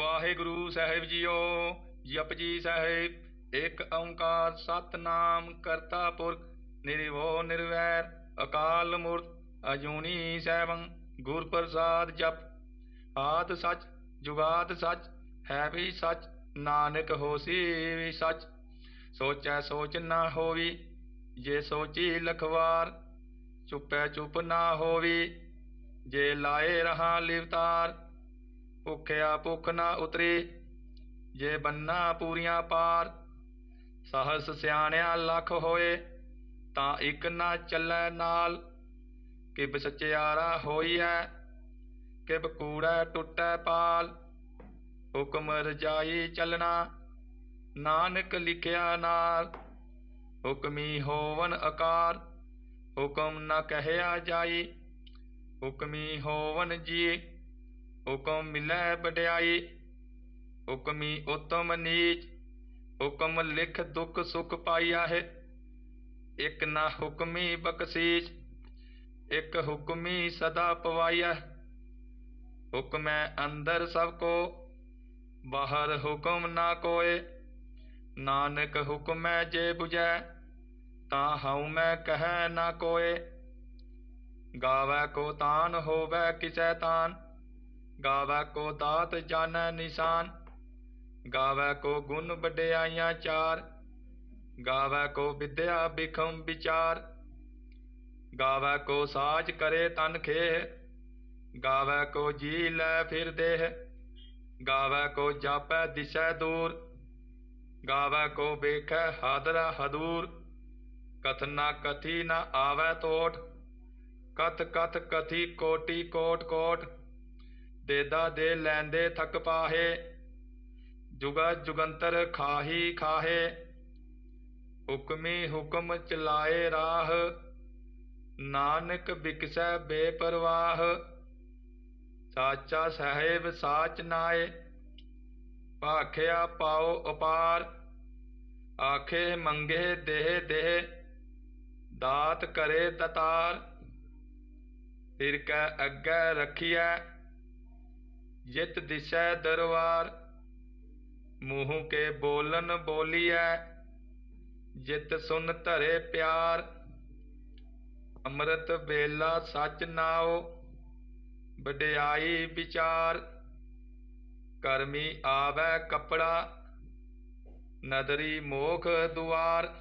ਵਾਹਿਗੁਰੂ ਸਾਹਿਬ ਜੀਓ ਜਪਜੀ ਸਾਹਿਬ, ਇੱਕ ਓੰਕਾਰ ਸਤਨਾਮ ਕਰਤਾ ਪੁਰਖ ਨਿਰਭਉ ਨਿਰਵੈਰ, ਅਕਾਲ ਮੂਰਤ, ਅਜੂਨੀ ਸੈਭੰ, ਗੁਰ ਪ੍ਰਸਾਦ ਜਪ। ਆਦ ਸੱਚ, ਜੁਗਾਦ ਸਚ, ਹੈ ਵੀ ਸੱਚ, ਨਾਨਕ ਹੋਸੀ ਵੀ ਸੱਚ। ਸੋਚੈ ਸੋਚ ਨਾ ਹੋਵੀ, ਜੇ ਸੋਚੀ ਲਖਵਾਰ, ਚੁੱਪੈ ਚੁੱਪ ਨਾ ਹੋਵੀ, ਜੇ ਲਾਏ ਰਹਾ ਲਿਵਤਾਰ ਭੁਖਿਆ ਭੁੱਖ ਨਾ ਉਤਰੇ, ਜੇ ਬੰਨਾ ਪੂਰੀਆਂ ਪਾਰ, ਸਹਸ ਸਿਆਣਿਆ ਲੱਖ ਹੋਏ, ਤਾਂ ਇੱਕ ਨਾ ਚੱਲੈ ਨਾਲ, ਕਿਬ ਸਚਿਆਰਾ ਹੋਈਐ, ਕਿਬ ਕੂੜੈ ਟੁੱਟੈ ਪਾਲ। ਹੁਕਮ ਰਜਾਈ ਚੱਲਣਾ, ਨਾਨਕ ਲਿਖਿਆ ਨਾਲ, ਹੁਕਮੀ ਹੋਵਨ ਆਕਾਰ ਹੁਕਮ ਨਾ ਕਹਿਆ ਜਾਈ, ਹੁਕਮੀ ਹੋਵਨ ਜੀ ਹੁਕਮ ਮਿਲੈ ਵਡਿਆਈ, ਹੁਕਮੀ ਉਤਮ ਨੀਚ, ਹੁਕਮ ਲਿਖ ਦੁਖ ਸੁਖ ਪਾਈਆ ਹੈ ਇਕ ਨਾ ਹੁਕਮੀ ਬਖਸ਼ੀਸ਼, ਇਕ ਹੁਕਮੀ ਸਦਾ ਪਵਾਈਆ ਹੁਕਮੈ ਅੰਦਰ ਸਭ ਕੋ, ਬਾਹਰ ਹੁਕਮ ਨਾ ਕੋਏ। ਨਾਨਕ ਹੁਕਮੈ ਜੇ 부ਜੈ ਤਾਂ ਹਉ ਮੈਂ ਕਹੈ ਨਾ ਕੋਏ। ਗਾਵੈ ਕੋ ਤਾਨ, ਹੋਵੈ ਕਿਸੈ ਤਾਨ। ਗਾਵੈ ਕੋ ਦਾਤ ਜਾਣੈ ਨਿਸ਼ਾਨ, ਗਾਵੈ ਕੋ ਗੁਣ ਵਡਿਆਈਆਂ ਚਾਰ, ਗਾਵੈ ਕੋ ਵਿਦਿਆ ਬਿਖਮ ਵਿਚਾਰ, ਗਾਵੈ ਕੋ ਸਾਜ ਕਰੇ ਤਨ ਖੇਹ, ਗਾਵੈ ਕੋ ਜੀ ਲੈ ਫਿਰ ਦੇਹ, ਗਾਵੈ ਕੋ ਜਾਪੈ ਦਿਸੈ ਦੂਰ, ਗਾਵੈ ਕੋ ਵੇਖੈ ਹਾਦਰਾ ਹਦੂਰ ਕਥਨਾ ਕਥੀ ਨ ਆਵੈ ਤੋਟ, ਕਥ ਕਥ ਕਥੀ ਕੋਟੀ ਕੋਟ ਕੋਟ ਦੇਦਾ ਦੇ ਲੈਂਦੇ ਥਕ ਪਾਹੇ, ਜੁਗਾ ਜੁਗੰਤਰ ਖਾਹੀ ਖਾਹੇ। ਹੁਕਮੀ ਹੁਕਮ ਚਲਾਏ ਰਾਹ, ਨਾਨਕ ਬਿਕਸੈ ਬੇਪਰਵਾਹ। ਸਾਚਾ ਸਾਹਿਬ ਸਾਚ ਨਾਏ, ਭਾਖਿਆ ਪਾਓ ਅਪਾਰ। ਆਖੇ ਮੰਗੇ ਦੇਹ ਦੇਹ, ਦਾਤ ਕਰੇ ਤਤਾਰ ਫਿਰ ਕੈ ਅੱਗੇ ਰਖੀਐ ਜਿਤ ਦਿਸੈ ਦਰਬਾਰ ਮੂੰਹ ਕੇ ਬੋਲਨ ਬੋਲੀਐ, ਜਿਤ ਸੁਨ ਧਰੇ ਪਿਆਰ, ਅੰਮ੍ਰਿਤ ਵੇਲਾ ਸਚ ਨਾਓ ਵਡਿਆਈ ਵਿਚਾਰ, ਕਰਮੀ ਆਵੈ ਕਪੜਾ, ਨਦਰੀ ਮੋਖ ਦੁਆਰ,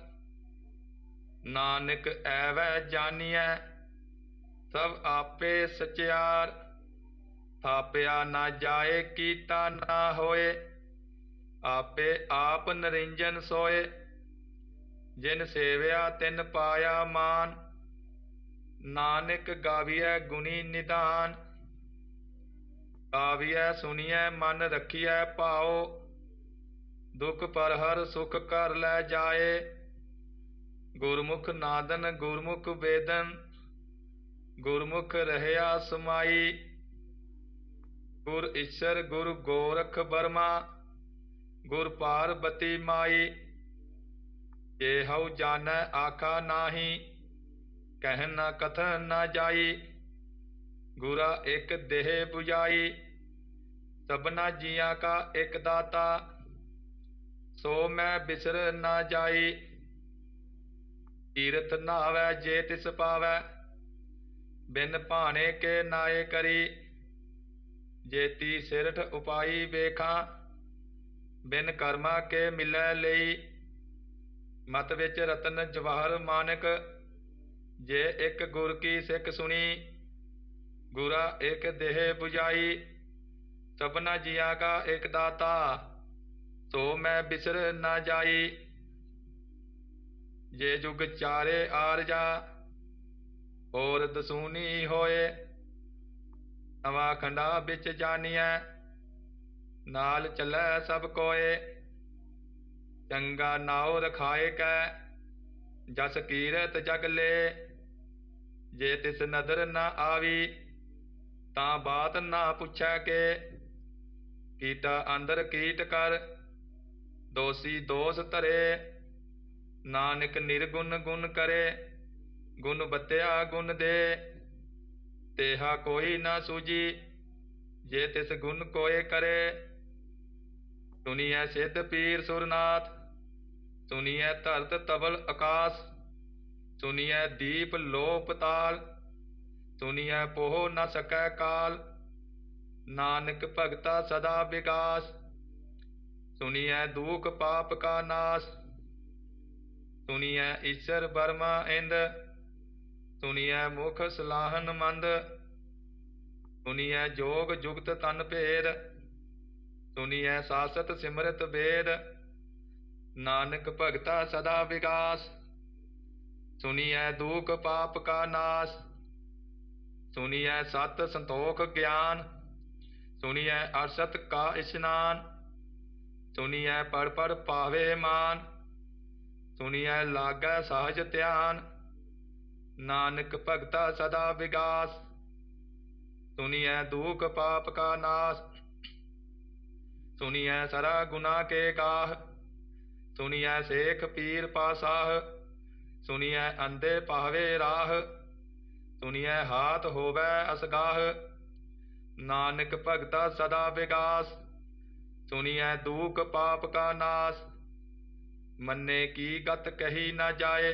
ਨਾਨਕ ਐਵੈ ਜਾਣੀਐ ਸਭ ਆਪੇ ਸਚਿਆਰ ਥਾਪਿਆ ਨਾ ਜਾਏ, ਕੀਤਾ ਨਾ ਹੋਏ। ਆਪੇ ਆਪ ਨਰਿੰਜਨ ਸੋਏ। ਜਿਨ ਸੇਵਿਆ, ਤਿਨ ਪਾਇਆ ਮਾਨ। ਨਾਨਕ ਗਾਵੀਐ ਗੁਣੀ ਨਿਧਾਨ। ਗਾਵੀਐ, ਸੁਣੀਐ, ਮਨ ਰੱਖੀਐ ਭਾਉ। ਦੁਖ ਪਰ ਹਰ ਸੁਖ ਕਰ ਲੈ ਜਾਏ। ਗੁਰਮੁਖ ਨਾਦਨ, ਗੁਰਮੁਖ ਵੇਦਨ। ਗੁਰਮੁਖ ਰਹਿਆ ਸਮਾਈ। ਗੁਰ ਈਸ਼ਰ, ਗੁਰ ਗੋਰਖ ਬਰਮਾ ਗੁਰ ਪਾਰਬਤੀ ਮਾਈ। ਜੇ ਹਉ ਜਾਣੈ ਆਖਾ ਨਾਹੀ ਕਹਿ ਨਾ ਕਥਨ ਨਾ ਜਾਈ। ਗੁਰਾ ਇੱਕ ਦੇਹ 부ਜਾਈ ਸਭਨਾ ਜੀਆਂ ਕਾ ਇੱਕ ਦਾਤਾ। ਸੋ ਮੈਂ ਬਿਸਰ ਨਾ ਜਾਈ। ਤੀਰਥ ਨਾਵੈ ਜੇ ਤਿਸ ਪਾਵੈ, ਬਿਨ ਭਾਣੇ ਕੇ ਨਾਏ ਕਰੀ। ਜੇਤੀ ਸਿਰਠ ਉਪਾਈ ਵੇਖਾਂ, ਬਿਨ ਕਰਮਾ ਕੇ ਮਿਲੈ ਲਈ। ਮਤ ਵਿੱਚ ਰਤਨ ਜਵਾਹਰ ਮਾਨਕ, ਜੇ ਇੱਕ ਗੁਰ ਕੀ ਸਿੱਖ ਸੁਣੀ, ਗੁਰਾ ਇੱਕ ਦੇਹ 부ਜਾਈ ਸਭਨਾ ਜੀਆਂ ਕਾ ਇੱਕ ਦਾਤਾ, ਸੋ ਮੈਂ ਬਿਸਰ ਨਾ ਜਾਈ। ਜੇ ਜੁਗ ਚਾਰੇ ਆਰਜਾ, ਹੋਰ ਦਸੂਨੀ ਹੋਏ। ਨਵਾ ਖੰਡਾ ਵਿੱਚ ਜਾਣੀਐ। ਨਾਲ ਚੱਲੈ ਸਭ ਕੋਏ। ਚੰਗਾ ਨਾਉ ਰਖਾਏ ਕੈ, ਜਸ ਕੀਰਤ ਜਗ ਲੇ। ਜੇ ਤਿਸ ਨਦਰ ਨਾ ਆਵੀ, ਤਾਂ ਬਾਤ ਨਾ ਪੁੱਛੈ ਕੇ। ਕੀਟਾ ਅੰਦਰ ਕੀਟ ਕਰ, ਦੋਸੀ ਦੋਸ ਧਰੇ। ਨਾਨਕ ਨਿਰਗੁਣ ਗੁਣ ਕਰੇ, ਗੁਣ ਬਤਿਆ ਗੁਣ ਦੇ। ਤੇਹਾ ਕੋਈ ਨਾ ਸੂਜੀ ਜੇ ਤਿਸ ਗੁਣ ਕੋਏ ਕਰੇ। ਸੁਨੀਐ ਸਿੱਧ ਪੀਰ ਸੁਰਨਾਥ, ਸੁਨੀਐ ਧਰਤ ਤਬਲ ਆਕਾਸ, ਸੁਨੀਐ ਦੀਪ ਲੋਪ ਤਾਲ, ਸੁਨੀਐ ਪੋਹ ਨ ਸਕੈ ਕਾਲ, ਨਾਨਕ ਭਗਤਾ ਸਦਾ ਵਿਕਾਸ, ਸੁਨੀਐ ਦੂਖ ਪਾਪ ਕਾ ਨਾਸ, ਸੁਨੀਐ ਈਸ਼ਰ ਬਰਮਾ ਇੰਦ ਸੁਨੀਐ ਮੁਖ ਸਲਾਹਨ ਮੰਦ ਸੁਨੀਐ ਜੋਗ ਜੁਗਤ ਤਨ ਭੇਦ ਸੁਨੀਐ ਸਾਸਤ ਸਿਮਰਤ ਵੇਦ ਨਾਨਕ ਭਗਤਾ ਸਦਾ ਵਿਗਾਸ ਸੁਨੀਐ ਦੂਖ ਪਾਪ ਕਾ ਨਾਸ ਸੁਨੀਐ ਸਤ ਸੰਤੋਖ ਗਿਆਨ ਸੁਨੀਐ ਅਰਸਤ ਕਾ ਇਸ਼ਨਾਨ ਸੁਨੀਐ ਪੜ ਪੜ ਪਾਵੇ ਮਾਨ ਸੁਨੀਐ ਲਾਗੈ ਸਹਜ ਧਿਆਨ ਨਾਨਕ ਭਗਤਾ ਸਦਾ ਵਿਗਾਸ ਸੁਨੀਐ ਦੂਖ ਪਾਪ ਕਾ ਨਾਸ ਸੁਨੀਐ ਸਰਾ ਗੁਨਾ ਕੇ ਕਾਹ ਸੁਨੀਐ ਸੇਖ ਪੀਰ ਪਾਸਾਹ ਸੁਨੀਐ ਅੰਦੇ ਪਾਵੇ ਰਾਹ ਸੁਨੀਐ ਹਾਥ ਹੋਵੇ ਅਸਗਾਹ, ਨਾਨਕ ਭਗਤਾ ਸਦਾ ਵਿਗਾਸ ਸੁਨੀਐ ਦੂਖ ਪਾਪ ਕਾ ਨਾਸ, ਮੰਨੇ ਕੀ ਗਤ ਕਹੀ ਨਾ ਜਾਏ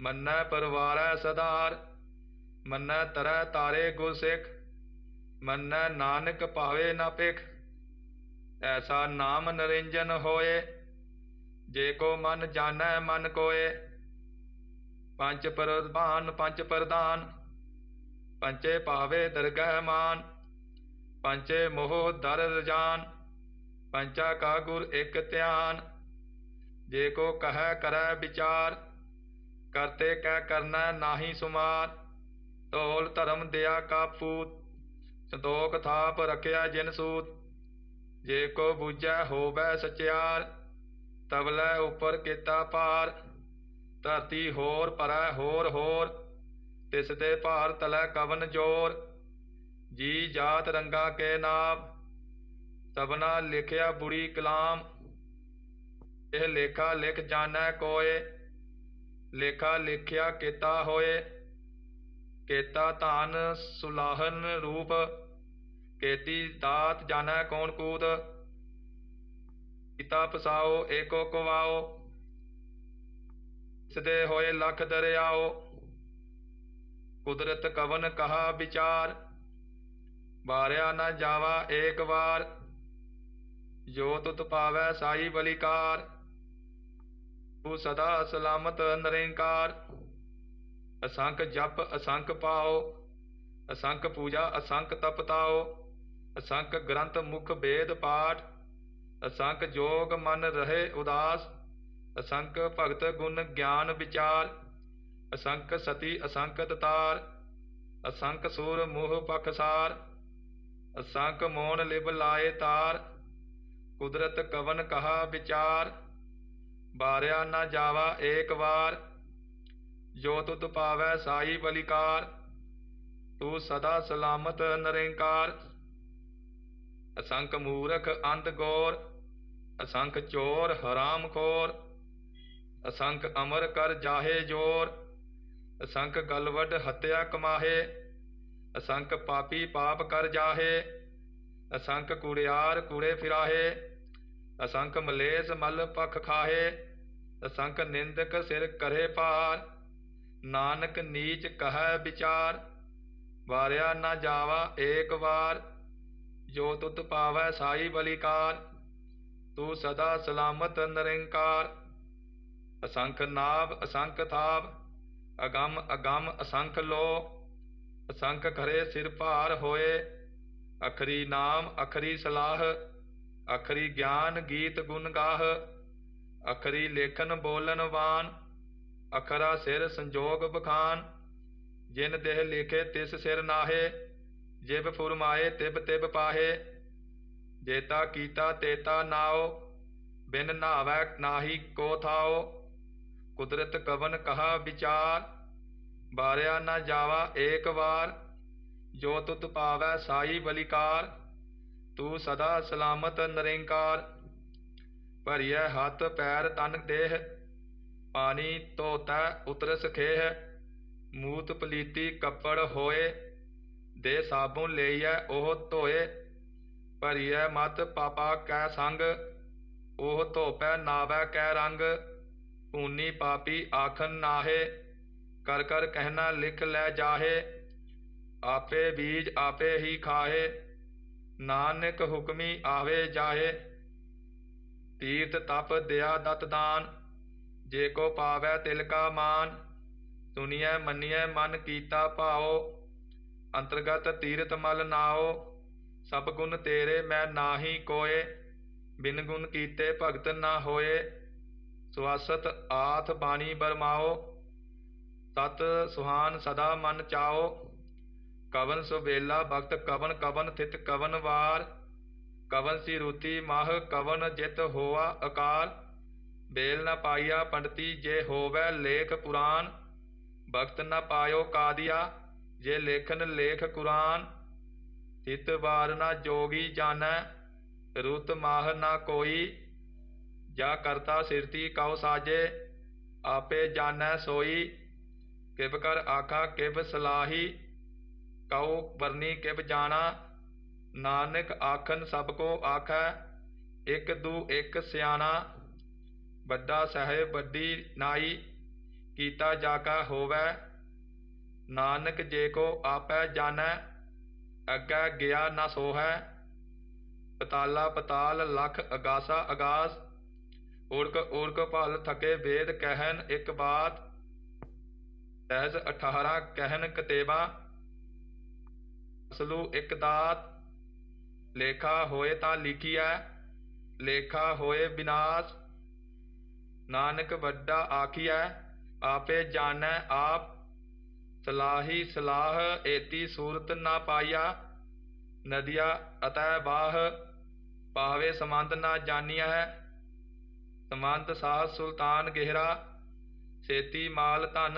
ਮੰਨੈ ਪਰਵਾਰੈ ਸਦਾਰ ਮੰਨੈ ਤਰੈ ਤਾਰੇ ਗੁਰਸਿੱਖ ਮੰਨੈ ਨਾਨਕ ਭਾਵੇ ਨਾ ਭਿਖ। ਐਸਾ ਨਾਮ ਨਰਿੰਜਨ ਹੋਏ, ਜੇ ਕੋ ਮਨ ਜਾਣੈ ਮਨ ਕੋਏ। ਪੰਜ ਪ੍ਰਧਾਨ ਪੰਜ ਪ੍ਰਧਾਨ ਪੰਚੇ ਭਾਵੇ ਦਰਗਹਿ ਮਾਨ ਪੰਚੇ ਮੋਹ ਦਰ ਰਜਾਨ ਪੰਚਾ ਕਾ ਗੁਰ ਇਕ ਧਿਆਨ। ਜੇ ਕੋ ਕਹੈ ਕਰੈ ਵਿਚਾਰ ਕਰਤੇ ਕਹਿ ਕਰਨਾ ਨਾਹੀ ਸੁਮਾਰ। ਢੋਲ ਧਰਮ ਦਿਆ ਕਾ ਪੂਤ, ਸੰਤੋਖ ਥਾਪ ਰਖਿਆ ਜਿਨ ਸੂਤ। ਜੇ ਕੋ ਬੂਝੈ ਹੋਵੈ ਸਚਿਆਰ ਤਬਲੇ ਉਪਰ ਕੀਤਾ ਪਾਰ ਧਰਤੀ ਹੋਰ ਪਰੈ ਹੋਰ ਹੋਰ, ਤਿਸ ਤੇ ਭਾਰ ਤਲੈ ਕਵਨ ਜੋਰ। ਜੀ ਜਾਤ ਰੰਗਾ ਕੇ ਨਾਮ ਸਭਨਾ ਲਿਖਿਆ ਬੁਰੀ ਕਲਾਮ। ਇਹ ਲੇਖਾ ਲਿਖ ਜਾਣੈ ਕੋਏ। ਲੇਖਾ ਲਿਖਿਆ ਕੀਤਾ ਹੋਏ, ਕੇਤਾ ਧਾਨ ਸੁਲਾਹਨ ਰੂਪ, ਕੇਤੀ ਦਾਤ ਜਾਣੈ ਕੌਣ ਕੂਤ ਪਿਤਾ ਪਸਾਓ ਏਕੋ ਕਵਾਓ ਸਦੇ ਹੋਏ ਲਖ ਦਰਿਆਓ, ਕੁਦਰਤ ਕਵਨ ਕਹਾ ਵਿਚਾਰ, ਵਾਰਿਆ ਨਾ ਜਾਵਾ ਏਕ ਵਾਰ ਜੋ ਤੁਤ ਪਾਵੈ ਸਾਈ ਬਲਿਕਾਰ। ਤੂੰ ਸਦਾ ਸਲਾਮਤ ਨਿਰੰਕਾਰ। ਅਸੰਖ ਜਪ, ਅਸੰਖ ਪਾਓ। ਅਸੰਖ ਪੂਜਾ, ਅਸੰਖ ਤਪਤਾਓ ਅਸੰਖ ਗ੍ਰੰਥ, ਮੁਖ ਵੇਦ ਪਾਠ। ਅਸੰਖ ਜੋਗ ਮਨ ਰਹੇ ਉਦਾਸ। ਅਸੰਖ ਭਗਤ ਗੁਣ ਗਿਆਨ ਵਿਚਾਰ। ਅਸੰਖ ਸਤੀ, ਅਸੰਖ ਤਤਾਰ। ਅਸੰਖ ਸੂਰ ਮੋਹ ਪਖਸਾਰ ਅਸੰਖ ਮੋਨ ਲਿਬ ਲਾਏ ਤਾਰ। ਕੁਦਰਤ ਕਵਨ ਕਹਾ ਵਿਚਾਰ। ਬਾਰਿਆ ਨਾ ਜਾਵਾ ਏਕ ਵਾਰ, ਜੋ ਤੁਤ ਪਾਵੈ ਸਾਈ ਬਲਿਕਾਰ, ਤੂੰ ਸਦਾ ਸਲਾਮਤ ਨਿਰੰਕਾਰ। ਅਸੰਖ ਮੂਰਖ ਅੰਤ ਗੋਰ, ਅਸੰਖ ਚੋਰ ਹਰਾਮ ਖੋਰ, ਅਸੰਖ ਅਮਰ ਕਰ ਜਾਹੇ ਜੋਰ, ਅਸੰਖ ਗਲਵਡ ਹੱਤਿਆ ਕਮਾਹੇ, ਅਸੰਖ ਪਾਪੀ ਪਾਪ ਕਰ ਜਾਹੇ, ਅਸੰਖ ਕੁੜਿਆਰ ਕੁੜੇ ਫਿਰਾਹੇ ਅਸੰਖ ਮਲੇਸ ਮਲ ਪਖ ਖਾਹੇ, ਅਸੰਖ ਨਿੰਦਕ ਸਿਰ ਕਰੇ ਪਾਰ ਨਾਨਕ ਨੀਚ ਕਹੈ ਵਿਚਾਰ, ਵਾਰਿਆ ਨਾ ਜਾਵਾ ਏਕ ਵਾਰ। ਜੋ ਤੁਤ ਪਾਵੈ ਸਾਈ ਬਲਿਕਾਰ, ਤੂੰ ਸਦਾ ਸਲਾਮਤ ਨਿਰੰਕਾਰ। ਅਸੰਖ ਨਾਭ ਅਸੰਖ ਥਾਪ ਅਗੰਮ ਅਗੰਮ ਅਸੰਖ ਲੋ। ਅਸੰਖ ਖਰੇ ਸਿਰ ਭਾਰ ਹੋਏ, ਅਖਰੀ ਨਾਮ, ਅਖਰੀ ਸਲਾਹ। ਅਖਰੀ ਗਿਆਨ ਗੀਤ ਗੁਣ ਗਾਹ, ਅਖਰੀ ਲੇਖਨ ਬੋਲਨ ਵਾਨ, ਅਖਰਾ ਸਿਰ ਸੰਜੋਗ ਬਖਾਨ। ਜਿਨ ਦੇਹ ਲਿਖੇ ਤਿਸ ਸਿਰ ਨਾਹੇ, ਜਿਬ ਫੁਰਮਾਏ ਤਿਬ ਤਿਬ ਪਾਹੇ। ਜੇਤਾ ਕੀਤਾ ਤੇਤਾ ਨਾਓ ਬਿਨ ਨਾਵੈ ਨਾਹੀ ਕੋ ਥਾਉ। ਕੁਦਰਤ ਕਵਨ ਕਹਾ ਵਿਚਾਰ, ਬਾਰਿਆ ਨਾ ਜਾਵਾ ਏਕ ਵਾਰ। ਜੋ ਤੁਤ ਪਾਵੈ ਸਾਈ ਬਲਿਕਾਰ ਤੂੰ ਸਦਾ ਸਲਾਮਤ ਨਿਰੰਕਾਰ। ਭਰੀਐ ਹੱਥ, ਪੈਰ, ਤਨ, ਦੇਹ। ਪਾਣੀ ਧੋਤੈ ਉਤਰਸ ਖੇਹ। ਮੂਤ ਪਲੀਤੀ ਕੱਪੜ ਹੋਏ। ਦੇ ਸਾਬੁਨ ਲਈਐ ਉਹ ਧੋਏ। ਭਰੀਐ ਮਤ, ਪਾਪਾ ਕੈ ਸੰਗ। ਉਹ ਧੋਪੈ, ਨਾਵੈ ਕੈ ਰੰਗ। ਪੂਨੀ ਪਾਪੀ ਆਖਨ ਨਾਹੇ। ਕਰ ਕਰ, ਕਹਿਣਾ, ਲਿਖ ਲੈ ਜਾਹੇ। ਆਪੇ ਬੀਜ ਆਪੇ ਹੀ ਖਾਹੇ। ਨਾਨਕ ਹੁਕਮੀ ਆਵੇ ਜਾਏ, ਤੀਰਥ ਤਪ ਦਿਆ ਦਤ ਦਾਨ, ਜੇ ਕੋ ਪਾਵੈ ਤਿਲ ਕਾ ਮਾਨ, ਸੁਣੀਐ ਮੰਨੀਐ ਮਨ ਕੀਤਾ ਭਾਓ ਅੰਤਰਗਤ ਤੀਰਥ ਮਲ ਨਾਓ ਸਭ ਗੁਣ ਤੇਰੇ ਮੈਂ ਨਾਹੀ ਕੋਏ, ਬਿਨ ਗੁਣ ਕੀਤੇ ਭਗਤ ਨਾ ਹੋਏ, ਸੁਆਸਤ ਆਥ ਬਾਣੀ ਬਰਮਾਓ ਤਤ ਸੁਹਾਨ ਸਦਾ ਮਨ ਚਾਓ ਕਵਨ ਸੁਬੇਲਾ ਭਗਤ ਕਵਨ ਕਵਨ ਥਿਤ ਕਵਨ ਵਾਰ। ਕਵਨ ਸੀ ਰੂਤੀ ਮਾਹ ਕਵਨ ਜਿਤ ਹੋਆ ਅਕਾਲ। ਬੇਲ ਨ ਪਾਈਆ ਪੰਡਤੀ, ਜੇ ਹੋਵੈ ਲੇਖ ਪੁਰਾਨ ਭਗਤ ਨ ਪਾਇਓ ਕਾਦੀਆ, ਜੇ ਲੇਖਨ ਲੇਖ ਕੁਰਾਨ। ਤਿਤ ਵਾਰ ਨ ਜੋਗੀ ਜਾਣੈ ਰੁਤ ਮਾਹ ਨ ਕੋਈ। ਜਾ ਕਰਤਾ ਸਿਰਤੀ ਕਉ ਸਾਜੇ, ਆਪੇ ਜਾਣੈ ਸੋਈ। ਕਿਬ ਕਰ ਆਖਾ ਕਿਬ ਸਲਾਹੀ। ਕਉ ਵਰਨੀ ਕਿਬ ਜਾਣਾ? ਨਾਨਕ ਆਖਨ ਸਭ ਕੋ ਆਖੈ, ਇਕ ਦੂ ਇਕ ਸਿਆਣਾ। ਵੱਡਾ ਸਹਿਬ ਵੱਡੀ ਨਾਈ, ਕੀਤਾ ਜਾ ਕਾ ਹੋਵੈ। ਨਾਨਕ ਜੇ ਕੋ ਆਪੈ ਜਾਣੈ, ਅੱਗੇ ਗਿਆ ਨਾ ਸੋਹੈ। ਪਤਾਲਾ ਪਤਾਲ ਲਖ ਅਗਾਸਾ ਅਗਾਸ ਓੜਕ ਓੜਕ ਭਲ ਥਕੇ ਵੇਦ ਕਹਿਨ ਇੱਕ ਬਾਤ। ਸਹਿਜ 18 ਕਹਿਨ ਕਤੇਬਾ। ਸਲੂ ਇੱਕ ਦਾਤ ਲੇਖਾ ਹੋਏ ਤਾਂ ਲਿਖੀਐ, ਲੇਖਾ ਹੋਏ ਬਿਨਾਸ਼। ਨਾਨਕ ਵੱਡਾ ਆਖੀਐ, ਆਪੇ ਜਾਣੈ ਆਪ। ਸਲਾਹੀ ਸਲਾਹ ਏਤੀ ਸੂਰਤ ਨਾ ਪਾਇਆ ਨਦੀਆ ਅਤੈ ਬਾਹ। ਪਾਵੇ ਸਮੰਦ ਨਾ ਜਾਣੀਐ ਸਮੰਦ ਸਾਹ ਸੁਲਤਾਨ ਗਹਿਰਾ। ਸੇਤੀ ਮਾਲ ਧਨ,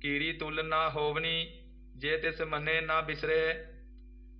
ਕੀਰੀ ਤੁਲ ਨਾ ਹੋਵਨੀ, ਜੇ ਤਿਸ ਮੰਨੇ ਨਾ ਬਿਸਰੇ।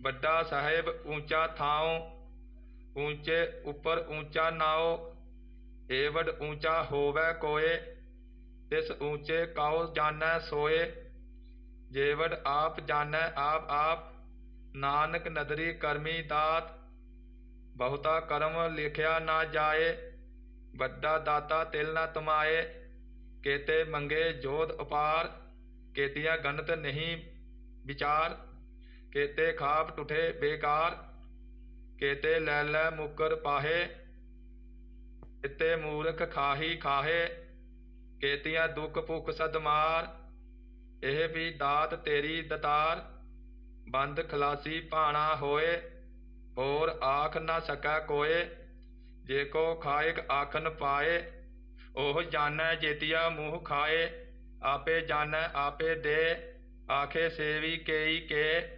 ਵੱਡਾ ਸਾਹਿਬ ਉੱਚਾ ਥਾਉ ਉੱਚੇ ਉੱਪਰ ਉੱਚਾ ਨਾਉ, ਏਵਡ ਉੱਚਾ ਹੋਵੈ ਕੋਏ, ਤਿਸ ਉੱਚੇ ਕਾਉ ਜਾਣੈ ਸੋਏ ਜੇਵੜ ਆਪ ਜਾਣੈ ਆਪ ਆਪ, ਨਾਨਕ ਨਦਰੀ ਕਰਮੀ ਦਾਤ, ਬਹੁਤਾ ਕਰਮ ਲਿਖਿਆ ਨਾ ਜਾਏ, ਵੱਡਾ ਦਾਤਾ ਤਿਲ ਨਾ ਤਮਾਏ, ਕੇਤੇ ਮੰਗੇ ਜੋਧ ਅਪਾਰ ਕੇਤੀਆਂ ਗਨਤ ਨਹੀਂ ਵਿਚਾਰ ਕੇਤੇ ਖਾਪ ਟੁੱਟੇ ਬੇਕਾਰ, ਕੇਤੇ ਲੈ ਲੈ ਮੁਕਰ ਪਾਹੇ ਇਤੇ ਮੂਰਖ ਖਾਹੀ ਖਾਹੇ, ਕੇਤੀਆਂ ਦੁੱਖ ਭੁੱਖ ਸਦਮਾਰ ਇਹ ਵੀ ਦਾਤ ਤੇਰੀ ਦਤਾਰ, ਬੰਦ ਖਲਾਸੀ ਭਾਣਾ ਹੋਏ, ਹੋਰ ਆਖ ਨਾ ਸਕੈ ਕੋਏ, ਜੇ ਕੋ ਖਾਇਕ ਆਖਨ ਪਾਏ, ਉਹ ਜਾਣੈ ਜੇਤੀਆ ਮੂੰਹ ਖਾਏ, ਆਪੇ ਜਾਣੈ ਆਪੇ ਦੇ, ਆਖੇ ਸੇਵੀ ਕੇਈ ਕੇ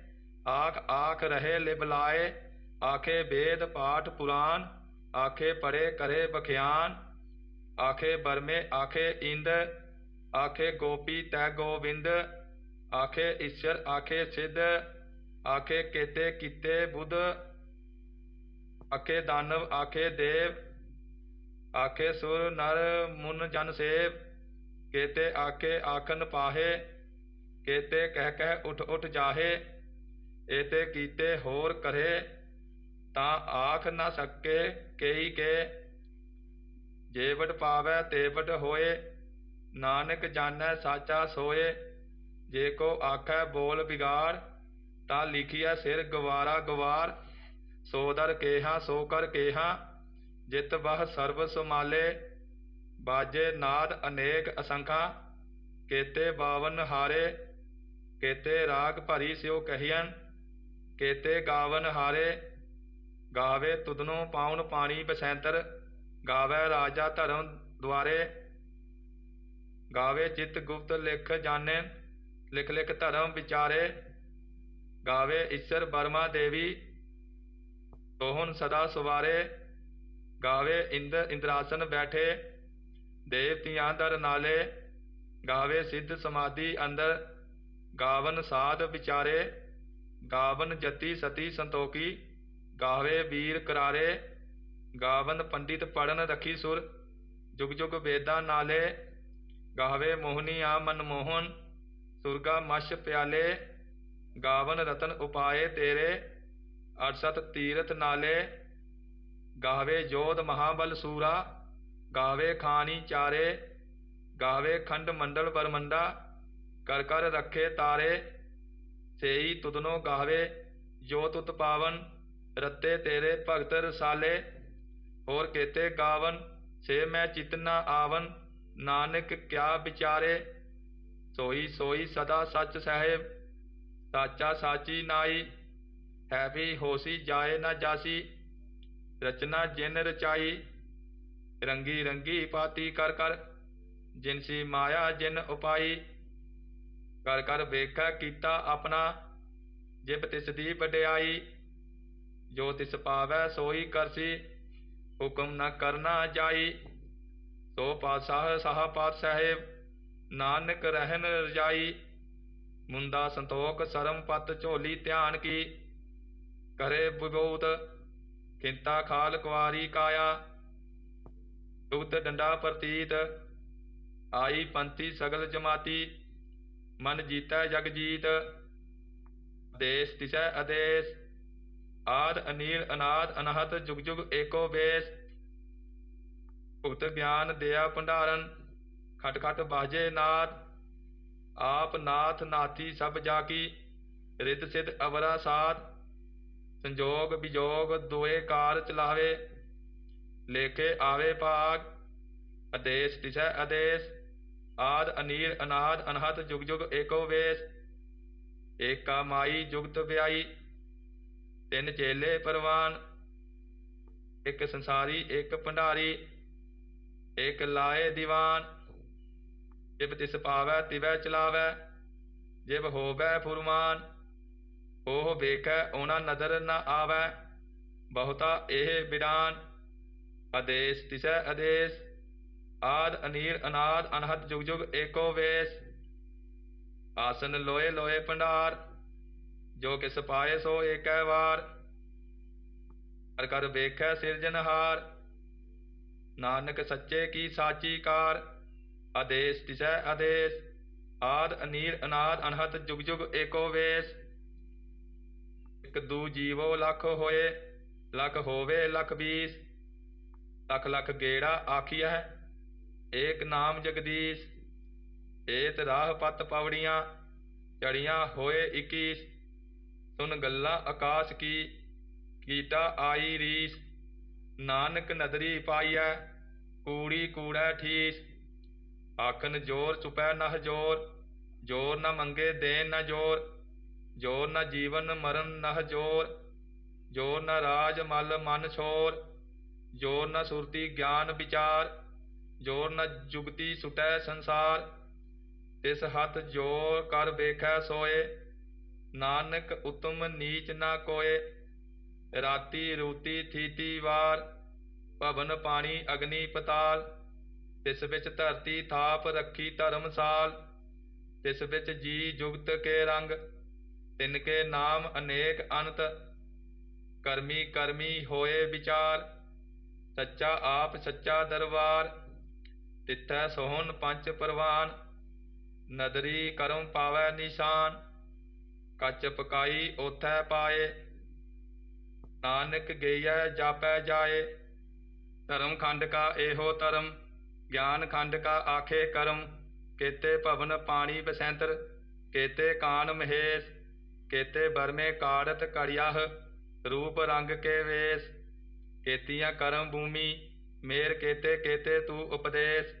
ਆਖ ਆਖ ਰਹੇ ਲਿਬਲਾਏ ਆਖੇ ਵੇਦ ਪਾਠ ਪੁਰਾਨ, ਆਖੇ ਪੜੇ ਕਰੇ ਬਖਿਆਨ ਆਖੇ ਬਰਮੇ ਆਖੇ ਇੰਦ, ਆਖੇ ਗੋਪੀ ਤੈ ਗੋਵਿੰਦ, ਆਖੇ ਈਸ਼ਰ, ਆਖੇ ਸਿੱਧ, ਆਖੇ ਕੇਤੇ ਕੀਤੇ ਬੁੱਧ, ਆਖੇ ਦਾਨਵ, ਆਖੇ ਦੇਵ, ਆਖੇ ਸੁਰ ਨਰ ਮੁਨ ਜਨ ਸੇਵ, ਕੇਤੇ ਆਖੇ ਆਖਨ ਪਾਹੇ, ਕੇਤੇ ਕਹਿ ਕਹਿ ਉਠ ਉਠ ਜਾਹੇ ਏਤੇ ਕੀਤੇ ਹੋਰ ਕਰੇ, ਤਾਂ ਆਖ ਨਾ ਸਕੇ ਕੇਈ ਕੇ। ਜੇਵਟ ਪਾਵੈ ਤੇਵਟ ਹੋਏ, ਨਾਨਕ ਜਾਣੈ ਸਾਚਾ ਸੋਏ। ਜੇ ਕੋ ਆਖੈ ਬੋਲ ਬਿਗਾੜ ਤਾਂ ਲਿਖੀਐ ਸਿਰ ਗਵਾਰਾ ਗਵਾਰ। ਸੋ ਦਰ ਕੇਹਾ, ਸੋ ਕਰ ਕੇਹਾ, ਜਿਤ ਬਹ ਸਰਬ ਸੁਮਾਲੇ ਬਾਜੇ ਨਾਦ ਅਨੇਕ ਅਸੰਖਾ, ਕੇਤੇ ਬਾਵਨ ਹਾਰੇ, ਕੇਤੇ ਰਾਗ ਭਰੀ ਸਿਓ ਕਹੀਐਨ। ਕੇਤੇ ਗਾਵਨ ਹਾਰੇ, ਗਾਵੇ ਤੁਧਨੋਂ ਪਾਉਣ ਪਾਣੀ ਬਸੈਂਤਰ ਗਾਵੇ ਰਾਜਾ ਧਰਮ ਦੁਆਰੇ, ਗਾਵੇ ਚਿਤ ਗੁਪਤ ਲਿਖ ਜਾਣੇ, ਲਿਖ ਲਿਖ ਧਰਮ ਵਿਚਾਰੇ, ਗਾਵੇ ਈਸ਼ਰ ਬਰਮਾ ਦੇਵੀ ਤੋਹਨ ਸਦਾ ਸੁਵਾਰੇ, ਗਾਵੇ ਇੰਦਰ ਇੰਦਰਾਸਨ ਬੈਠੇ ਦੇਵਤਿਆਂ ਦਰ ਨਾਲੇ, ਗਾਵੇ ਸਿੱਧ ਸਮਾਧੀ ਅੰਦਰ, ਗਾਵਨ ਸਾਧ ਵਿਚਾਰੇ ਗਾਵਨ ਜਤੀ ਸਤੀ ਸੰਤੋਖੀ, ਗਾਵੇ ਵੀਰ ਕਰਾਰੇ, ਗਾਵਨ ਪੰਡਿਤ ਪੜਨ ਰਖੀ ਸੁਰ, ਜੁਗ ਜੁਗ ਵੇਦਾਂ ਨਾਲੇ, ਗਾਵੇ ਮੋਹਨੀ ਆ ਮਨਮੋਹਨ ਸੁਰਗਾ ਮਸ਼ ਪਿਆਲੇ, ਗਾਵਨ ਰਤਨ ਉਪਾਏ ਤੇਰੇ, ਅਰਸਤ ਤੀਰਥ ਨਾਲੇ, ਗਾਵੇ ਜੋਧ ਮਹਾਬਲ ਸੂਰਾ, ਗਾਵੇ ਖਾਨੀ ਚਾਰੇ, ਗਾਵੇ ਖੰਡ ਮੰਡਲ ਬਰਮੰਡਾ ਕਰ ਕਰ ਰੱਖੇ ਤਾਰੇ ਸੇਈ ਤੁਧਨੋ ਗਾਵੇ ਜੋ ਤੁਤ ਪਾਵਨ, ਰਤੇ ਤੇਰੇ ਭਗਤ ਰਸਾਲੇ, ਹੋਰ ਕੇਤੇ ਗਾਵਨ, ਸੇ ਮੈਂ ਚਿਤ ਨਾ ਆਵਨ, ਨਾਨਕ ਕਿਆ ਵਿਚਾਰੇ, ਸੋਈ ਸੋਈ ਸਦਾ ਸੱਚ ਸਹਿਬ, ਸਾਚਾ ਸਾਚੀ ਨਾਈ, ਹੈ ਵੀ ਹੋਸੀ ਜਾਏ ਨਾ ਜਾਸੀ, ਰਚਨਾ ਜਿਨ ਰਚਾਈ, ਰੰਗੀ ਰੰਗੀ ਪਾਤੀ ਕਰ ਕਰ ਜਿਨਸੀ ਮਾਇਆ ਜਿਨ ਉਪਾਈ ਕਰ ਕਰ ਵੇਖੈ ਕੀਤਾ ਆਪਣਾ ਜਿਬ ਤਿਸ ਦੀ ਵਡਿਆਈ, ਜੋ ਤਿਸ ਪਾਵੈ ਸੋਈ ਕਰਸੀ, ਹੁਕਮ ਨਾ ਕਰਨਾ ਜਾਈ। ਸੋ ਪਾਤਸ਼ਾਹ ਸਾਹ ਪਾਤ ਸਾਹਿਬ, ਨਾਨਕ ਰਹਿਨ ਰਜਾਈ। ਮੁੰਦਾ ਸੰਤੋਖ ਸਰਮ ਪਤ ਝੋਲੀ ਧਿਆਨ ਕੀ। ਕਰੇ ਵਿਭੂਤ ਕਿੰਤਾ ਖਾਲ ਕੁਆਰੀ ਕਾਇਆ। ਦੁਗਧ ਡੰਡਾ ਪ੍ਰਤੀਤ, ਆਈ ਪੰਥੀ ਸਗਲ ਜਮਾਤੀ। ਮਨ ਜੀਤੈ ਜਗ ਜੀਤ ਦੇਸ ਤਿਸੈ ਆਦੇਸ, ਆਦ ਅਨੀਲ ਅਨਾਦ ਅਨਹਤ ਜੁਗ ਜੁਗ ਏਕੋ ਬੇਸ। ਭੁਗਤ ਗਿਆਨ ਦਿਆ ਭੰਡਾਰਨ, ਖਟ ਖਟ ਬਾਜੇ ਨਾਦ, ਆਪ ਨਾਥ ਨਾਥੀ ਸਭ ਜਾ ਕੀ ਰਿੱਧ ਸਿਧ ਅਵਰਾ ਸਾਧ ਸੰਜੋਗ ਵਿਜੋਗ ਦੋਏ ਕਾਰ ਚਲਾਵੇ, ਲੇਖੇ ਆਵੇ ਭਾਗ, ਆਦੇਸ਼ ਤਿਸੈ ਆਦੇਸ਼। ਆਦ ਅਨੀਰ ਅਨਾਦ ਅਨਹਤ ਜੁਗ ਜੁਗ, ਏਕੋ ਵੇਸ ਏਕਾ ਮਾਈ ਜੁਗਤ ਵਿਆਈ, ਤਿੰਨ ਚੇਲੇ ਪਰਵਾਨ, ਇੱਕ ਸੰਸਾਰੀ, ਇੱਕ ਭੰਡਾਰੀ, ਇੱਕ ਲਾਏ ਦੀਵਾਨ। ਜਿਬ ਤਿਸ ਪਾਵੈ, ਤਿਵੈ ਚਲਾਵੈ, ਜਿਬ ਹੋਵੈ ਫੁਰਮਾਨ, ਉਹ ਵੇਖੈ, ਉਹਨਾਂ ਨਦਰ ਨਾ ਆਵੈ, ਬਹੁਤਾ ਇਹ ਬਿਰਾਨ ਆਦੇਸ਼ ਤਿਸੈ ਆਦੇਸ਼। ਆਦ, ਅਨੀਰ, ਅਨਾਦ, ਅਨਹਦ, ਜੁਗ ਜੁਗ, ਏਕੋ ਵੇਸ। ਆਸਨ, ਲੋਏ ਲੋਏ, ਭੰਡਾਰ। ਜੋ ਕਿਸ ਪਾਏ, ਸੋ ਏਕੈ ਵਾਰ। ਕਰ ਕਰ ਵੇਖੈ ਸਿਰਜਨਹਾਰ ਨਾਨਕ ਸੱਚੇ ਕੀ ਸਾਚੀ ਕਾਰ। ਆਦੇਸ਼ ਤਿਸੈ ਆਦੇਸ਼। ਆਦ, ਅਨੀਰ, ਅਨਾਦ ਅਨਹਤ ਜੁਗ ਜੁਗ, ਏਕੋ ਵੇਸ। ਇਕ ਦੂ ਜੀਵੋ, ਲੱਖ ਹੋਏ। ਲੱਖ ਹੋਵੇ, ਲੱਖ ਬੀਸ। ਲਖ, ਲੱਖ ਗੇੜਾ ਆਖੀਐ। ਏਕ ਨਾਮ ਜਗਦੀਸ਼, ਏਤ ਰਾਹ ਪਤ ਪਵੜੀਆਂ ਚੜੀਆਂ ਹੋਏ 21 ਸੁਨ ਗੱਲਾਂ ਆਕਾਸ਼ ਕੀ, ਕੀਟਾ ਆਈ ਰੀਸ, ਨਾਨਕ ਨਦਰੀ ਪਾਈਐ, ਕੂੜੀ ਕੂੜੈ ਠੀਸ, ਆਖਨ ਜੋਰ ਚੁਪੈ ਨਹ ਜੋਰ ਜੋਰ ਨ ਮੰਗੇ ਦੇਨ ਨ ਜੋਰ ਜੋਰ ਨ ਜੀਵਨ ਮਰਨ ਨਹ ਜੋਰ ਜੋਰ ਨ ਰਾਜ ਮਲ ਮਨ ਛੋਰ, ਜੋਰ ਨ ਸੁਰਤੀ ਗਿਆਨ ਵਿਚਾਰ ਜੋਰ ਨ ਜੁਗਤੀ ਸੁਟੈ ਸੰਸਾਰ, ਤਿਸ ਹੱਥ ਜੋਰ ਕਰ ਵੇਖੈ ਸੋਏ, ਨਾਨਕ ਉਤਮ ਨੀਚ ਨਾ ਕੋਏ, ਰਾਤੀ ਰੂਤੀ ਥੀਤੀ ਵਾਰ, ਭਵਨ ਪਾਣੀ ਅਗਨੀ ਪਤਾਲ, ਤਿਸ ਵਿੱਚ ਧਰਤੀ ਥਾਪ ਰੱਖੀ ਧਰਮਸਾਲ ਤਿਸ ਵਿੱਚ ਜੀ ਜੁਗਤ ਕੇ ਰੰਗ, ਤਿਨ ਕੇ ਨਾਮ ਅਨੇਕ ਅਨੰਤ ਕਰਮੀ ਕਰਮੀ ਹੋਏ ਵਿਚਾਰ, ਸੱਚਾ ਆਪ ਸੱਚਾ ਦਰਬਾਰ ਤਿੱਥੈ ਸੋਹਣ ਪੰਚ ਪਰਵਾਨ, ਨਦਰੀ ਕਰਮ ਪਾਵੈ ਨਿਸ਼ਾਨ, ਕੱਚ ਪਕਾਈ ਓਥੈ ਪਾਏ, ਨਾਨਕ ਗਈਐ ਜਾਪੈ ਜਾਏ। ਧਰਮ ਖੰਡ ਕਾ ਇਹੋ ਧਰਮ, ਗਿਆਨ ਖੰਡ ਕਾ ਆਖੇ ਕਰਮ, ਕੇਤੇ ਭਵਨ ਪਾਣੀ ਬਸੈਂਤਰ, ਕੇਤੇ ਕਾਨ ਮਹੇਸ਼, ਕੇਤੇ ਬਰਮੇ ਕਾੜਤ ਕੜਿਆਹ, ਰੂਪ ਰੰਗ ਕੇ ਵੇਸ, ਕੇਤੀਆਂ ਕਰਮ ਭੂਮੀ, ਮੇਰ ਕੇਤੇ ਕੇਤੇ ਤੂ ਉਪਦੇਸ਼।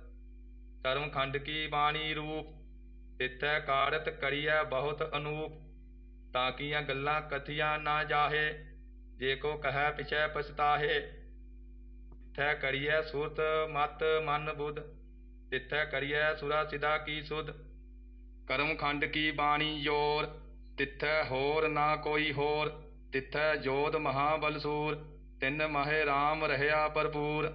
ਕਰਮ ਖੰਡ ਕੀ ਬਾਣੀ ਰੂਪ, ਤਿੱਥੈ ਕਾਰਤ ਕਰੀਐ ਬਹੁਤ ਅਨੂਪ, ਤਾਂ ਕੀਆਂ ਗੱਲਾਂ ਕਥੀਆਂ ਨਾ ਜਾਹੇ, ਜੇ ਕੋ ਕਹੈ ਪਿਛੈ ਪਛਤਾਹੇ। ਤਿੱਥੈ ਕਰੀਐ ਸੁਰਤ ਮਤ ਮਨ ਬੁੱਧ, ਤਿੱਥੈ ਕਰੀਐ ਸੁਰਾ ਸਿਦਾ ਕੀ ਸੁਧ। ਕਰਮ ਖੰਡ ਕੀ ਬਾਣੀ ਜੋਰ ਤਿੱਥੈ ਹੋਰ ਨਾ ਕੋਈ ਹੋਰ, ਤਿੱਥੈ ਜੋਧ ਮਹਾਬਲਸੂਰ ਤਿੰਨ ਮਹੇ RAM ਰਹਿਆ ਭਰਪੂਰ।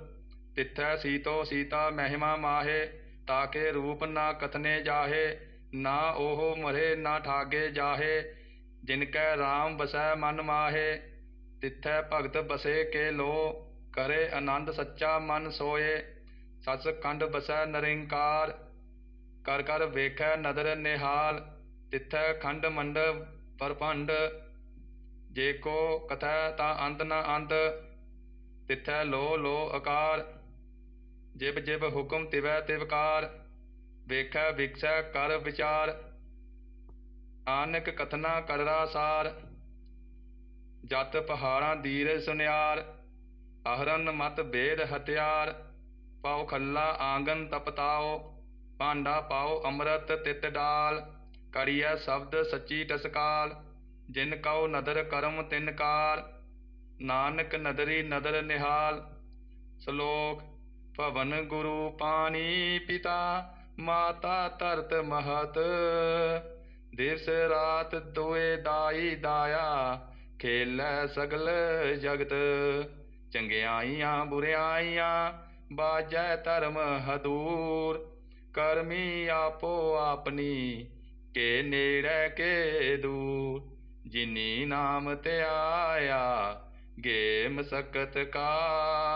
ਤਿੱਥੈ ਸੀਤੋ ਸੀਤਾ ਮਹਿਮਾ ਮਾਹੇ ਤਾਕੇ ਰੂਪ ਨਾ ਕਥਨੇ ਜਾਹੇ, ਨਾ ਉਹ ਮਰੇ ਨਾ ਠਾਗੇ ਜਾਹੇ, ਜਿਨ ਕੈ RAM ਬਸੈ ਮਨ ਮਾਹੇ, ਤਿੱਥੈ ਭਗਤ ਬਸੇ ਕੇ ਲੋ, ਕਰੇ ਆਨੰਦ ਸੱਚਾ ਮਨ ਸੋਏ ਸਚ ਖੰਡ ਬਸੈ ਨਰਿੰਕਾਰ, ਕਰ ਕਰ ਵੇਖੈ ਨਦਰ ਨਿਹਾਲ, ਤਿੱਥੈ ਖੰਡ ਮੰਡ ਪਰਪੰਡ, ਜੇ ਕੋ ਕਥੈ ਤਾਂ ਅੰਤ ਨ ਅੰਤ, ਤਿੱਥੈ ਲੋ ਲੋ ਆਕਾਰ ਜਿਬ ਜਿਬ ਹੁਕਮ ਤਿਵੈ ਤਿਵਕਾਰ ਵੇਖੈ ਵਿਕਸੈ ਕਰ ਵਿਚਾਰ, ਆਨਕ ਕਥਨਾ ਕਰਰਾ ਸਾਰ, ਜਤ ਪਹਾੜਾਂ ਦੀਰ ਸੁਨਿਆਰ, ਅਹਰਨ ਮਤ ਬੇਦ ਹਥਿਆਰ, ਪਾਉ ਖੱਲਾ ਆਂਗਨ ਤਪਤਾਓ, ਭਾਂਡਾ ਪਾਓ ਅੰਮ੍ਰਿਤ ਤਿਤ ਡਾਲ, ਕਰੀਐ ਸ਼ਬਦ ਸੱਚੀ ਟਸਕਾਲ, ਜਿਨ ਕਉ ਨਦਰ ਕਰਮ ਤਿਨ ਕਾਰ, ਨਾਨਕ ਨਦਰੀ ਨਦਰ ਨਿਹਾਲ, ਸ਼ਲੋਕ ਭਵਨ ਗੁਰੂ ਪਾਣੀ ਪਿਤਾ, ਮਾਤਾ ਧਰਤ ਮਹਤ। ਦਿਵਸ ਰਾਤ ਦੋਏ ਦਾਈ ਦਾਇਆ, ਖੇਲੈ ਸਗਲ ਜਗਤ। ਚੰਗਿਆਈਆਂ, ਬੁਰਿਆਈਆਂ, ਬਾਜੈ ਧਰਮ ਹਦੂਰ। ਕਰਮੀ ਆਪੋ ਆਪਣੀ, ਕੇ ਨੇੜੇ ਕੇ ਦੂਰ। ਜਿਨੀ ਨਾਮ ਧਿਆਇਆ ਗੇ ਮਸਕਤ ਕਾਲ